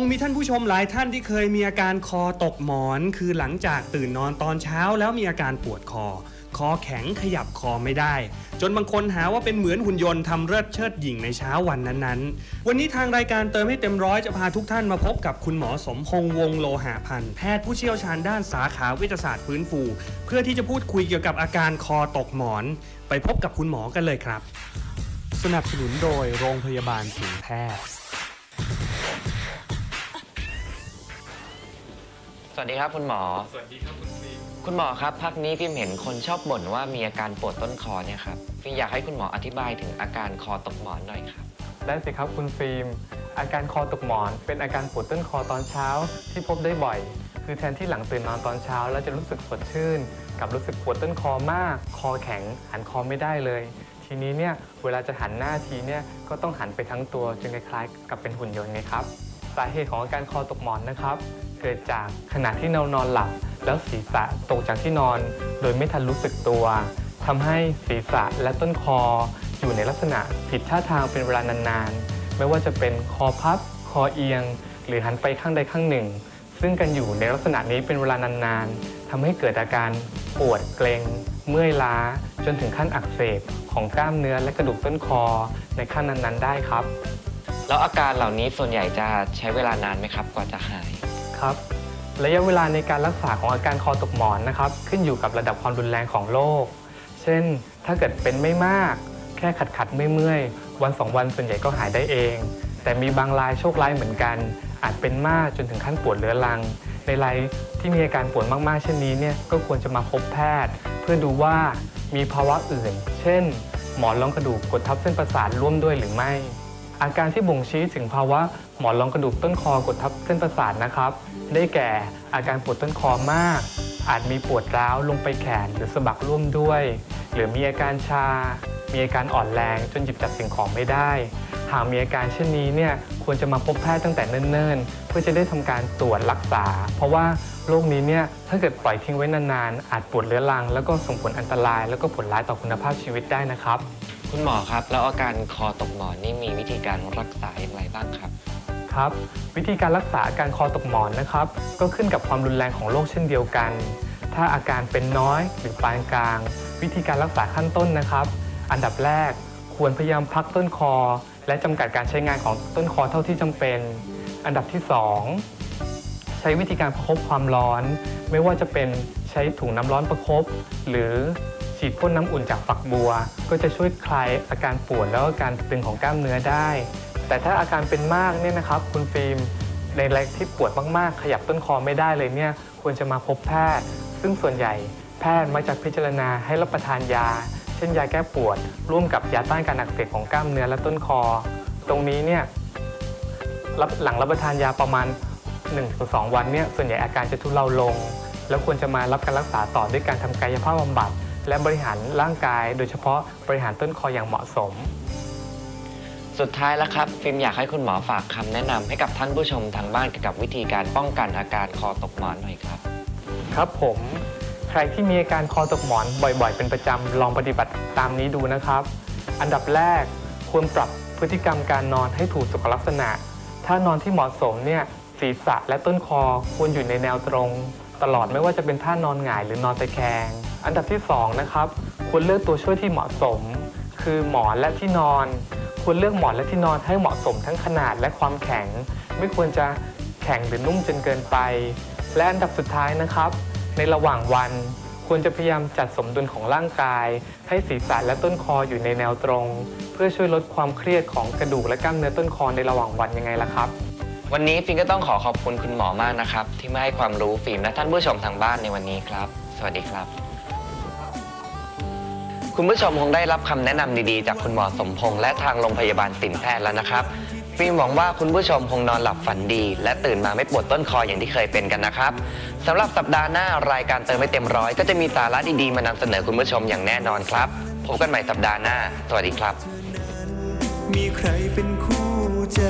งมีท่านผู้ชมหลายท่านที่เคยมีอาการคอตกหมอน คือหลังจากตื่นนอนตอนเช้าแล้วมีอาการปวดคอ คอแข็งขยับคอไม่ได้ จนบางคนหาว่าเป็นเหมือนหุ่นยนต์ทำเลิศเชิดหยิ่งในเช้าวันนั้นๆ วันนี้ทางรายการเติมให้เต็มร้อยจะพาทุกท่านมาพบกับคุณหมอสมพงษ์วงศ์โลหะพันธ์แพทย์ผู้เชี่ยวชาญด้านสาขาวิทยาศาสตร์ฟื้นฟู เพื่อที่จะพูดคุยเกี่ยวกับอาการคอตกหมอน ไปพบกับคุณหมอกันเลยครับ สนับสนุนโดยโรงพยาบาลสิงห์แพทย์ สวัสดีครับคุณหมอ สวัสดีครับคุณซีคุณหมอครับพักนี้พิมเห็นคนชอบบ่นว่ามีอาการปวดต้นคอเนี่ยครับพิมอยากให้คุณหมออธิบายถึงอาการคอตกหมอนหน่อยครับ ได้สิครับคุณฟิล์มอาการคอตกหมอน เป็นอาการปวดต้นคอตอนเช้าที่พบได้บ่อย คือแทนที่หลังตื่นนอนตอนเช้า แล้วจะรู้สึกสดชื่นกับรู้สึกปวดต้นคอมาก คอแข็งหันคอไม่ได้เลย ทีนี้เนี่ยเวลาจะหันหน้าทีเนี่ยก็ต้องหันไปทั้งตัวจนคล้ายๆกับเป็นหุ่นยนต์ไงครับสาเหตุของอาการคอตกหมอนนะครับเกิดจากขณะที่เรานอนหลับ แล้วศีรษะตกจากที่นอน โดยไม่ทันรู้สึกตัวทำให้ศีรษะและต้นคอ อยู่ในลักษณะผิดท่าทางเป็นเวลานานๆ ไม่ว่าจะเป็นคอพับ คอเอียง หรือหันไปข้างใดข้างหนึ่ง ซึ่งกันอยู่ในลักษณะนี้เป็นเวลานานๆทำให้เกิดอาการปวดเกร็งเมื่อยล้า จนถึงขั้นอักเสบของกล้ามเนื้อและกระดูกต้นคอในขั้นนั้นๆ ได้ครับ แล้วอาการเหล่านี้ส่วนใหญ่จะใช้เวลานานไหมครับ กว่าจะหาย ครับ ระยะเวลาในการรักษาของอาการคอตกหมอนนะครับ ขึ้นอยู่กับระดับความรุนแรงของโรค เช่น ถ้าเกิดเป็นไม่มาก แค่ขัดขัดเมื่อยๆ วันสองวันส่วนใหญ่ก็หายได้เอง แต่มีบางรายโชคร้ายเหมือนกัน อาจเป็นมากจนถึงขั้นปวดเรื้อรัง ในรายที่มีอาการปวดมากๆ เช่นนี้เนี่ยก็ควรจะมาพบแพทย์ เพื่อดูว่ามีภาวะอื่น เช่น หมอนรองกระดูกกดทับเส้นประสาทร่วมด้วยหรือไม่ อาการที่บ่งชี้ถึงภาวะหมอนรองกระดูกต้นคอกดทับเส้นประสาทนะครับ ได้แก่อาการปวดต้นคอมาก อาจมีปวดร้าวลงไปแขนหรือสะบักร่วมด้วย หรือมีอาการชา มีอาการอ่อนแรงจนหยิบจับสิ่งของไม่ได้ หากมีอาการเช่นนี้เนี่ยควรจะมาพบแพทย์ตั้งแต่เนิ่นๆ เพื่อจะได้ทำการตรวจรักษา เพราะว่าโรคนี้เนี่ยถ้าเกิดปล่อยทิ้งไว้นานๆอาจปวดเรื้อรัง แล้วก็ส่งผลอันตราย แล้วก็ผลร้ายต่อคุณภาพชีวิตได้นะครับ คุณหมอครับ แล้วอาการคอตกหมอนนี่มีวิธีการรักษาอย่างไรบ้างครับ ครับ วิธีการรักษาอาการคอตกหมอนนะครับ ก็ขึ้นกับความรุนแรงของโรคเช่นเดียวกัน ถ้าอาการเป็นน้อยหรือปานกลาง วิธีการรักษาขั้นต้นนะครับ อันดับแรกควรพยายามพักต้นคอ และจำกัดการใช้งานของต้นคอเท่าที่จำเป็น อันดับที่ 2 ใช้วิธีการประคบความร้อน ไม่ว่าจะเป็นใช้ถุงน้ำร้อนประคบหรือฉีดพ่นน้ำอุ่นจากฝักบัว ก็จะช่วยคลายอาการปวดแล้วก็การตึงของกล้ามเนื้อได้ แต่ถ้าอาการเป็นมากเนี่ยนะครับ คุณฟิล์มในแรายที่ปวดมากๆ ขยับต้นคอไม่ได้เลยเนี่ยควรจะมาพบแพทย์ ซึ่งส่วนใหญ่แพทย์มักจะพิจารณาให้รับประทานยา เช่นยาแก้ปวด ร่วมกับยาต้านการอักเสบของกล้ามเนื้อและต้นคอ ตรงนี้เนี่ยหลังรับประทานยาประมาณ 1-2 วันเนี่ยส่วนใหญ่อาการจะทุเลาลง แล้วควรจะมารับการรักษาต่อด้วยการทำกายภาพบำบัด และบริหารร่างกาย โดยเฉพาะบริหารต้นคออย่างเหมาะสม สุดท้ายแล้วครับ ฟิล์มอยากให้คุณหมอฝากคำแนะนำให้กับท่านผู้ชมทางบ้านเกี่ยวกับวิธีการป้องกันอาการคอตกหมอนหน่อยครับ ครับผมใครที่มีอาการคอตกหมอนบ่อยๆ เป็นประจำลองปฏิบัติตามนี้ดูนะครับ อันดับแรกควรปรับพฤติกรรมการนอนให้ถูกสุขลักษณะ ถ้านอนที่เหมาะสมเนี่ย ศีรษะและต้นคอควรอยู่ในแนวตรง ตลอดไม่ว่าจะเป็นท่านอนหงายหรือนอนตะแคง อันดับที่สองนะครับควรเลือกตัวช่วยที่เหมาะสม คือหมอนและที่นอน ควรเลือกหมอนและที่นอนให้เหมาะสมทั้งขนาดและความแข็ง ไม่ควรจะแข็งหรือนุ่มจนเกินไป และอันดับสุดท้ายนะครับ ในระหว่างวันควรจะพยายามจัดสมดุลของร่างกาย ให้ศีรษะและต้นคออยู่ในแนวตรง เพื่อช่วยลดความเครียดของกระดูกและกล้ามเนื้อต้นคอในระหว่างวันยังไงล่ะครับ วันนี้ฟิล์มก็ต้องขอขอบคุณคุณหมอมากนะครับ ที่มาให้ความรู้ฟิล์มและท่านผู้ชมทางบ้านในวันนี้ครับ สวัสดีครับ คุณผู้ชมคงได้รับคำแนะนำดีๆ จากคุณหมอสมพงษ์และทางโรงพยาบาลสินแพทย์แล้วนะครับ ฟิล์มหวังว่าคุณผู้ชมคงนอนหลับฝันดี และตื่นมาไม่ปวดต้นคออย่างที่เคยเป็นกันนะครับสำหรับสัปดาห์หน้ารายการเติมไม่เต็มร้อยก็จะมีสาระดีๆมานำเสนอคุณผู้ชมอย่างแน่นอนครับพบกันใหม่สัปดาห์หน้า สวัสดีครับ มีใครเป็นคู่ใจ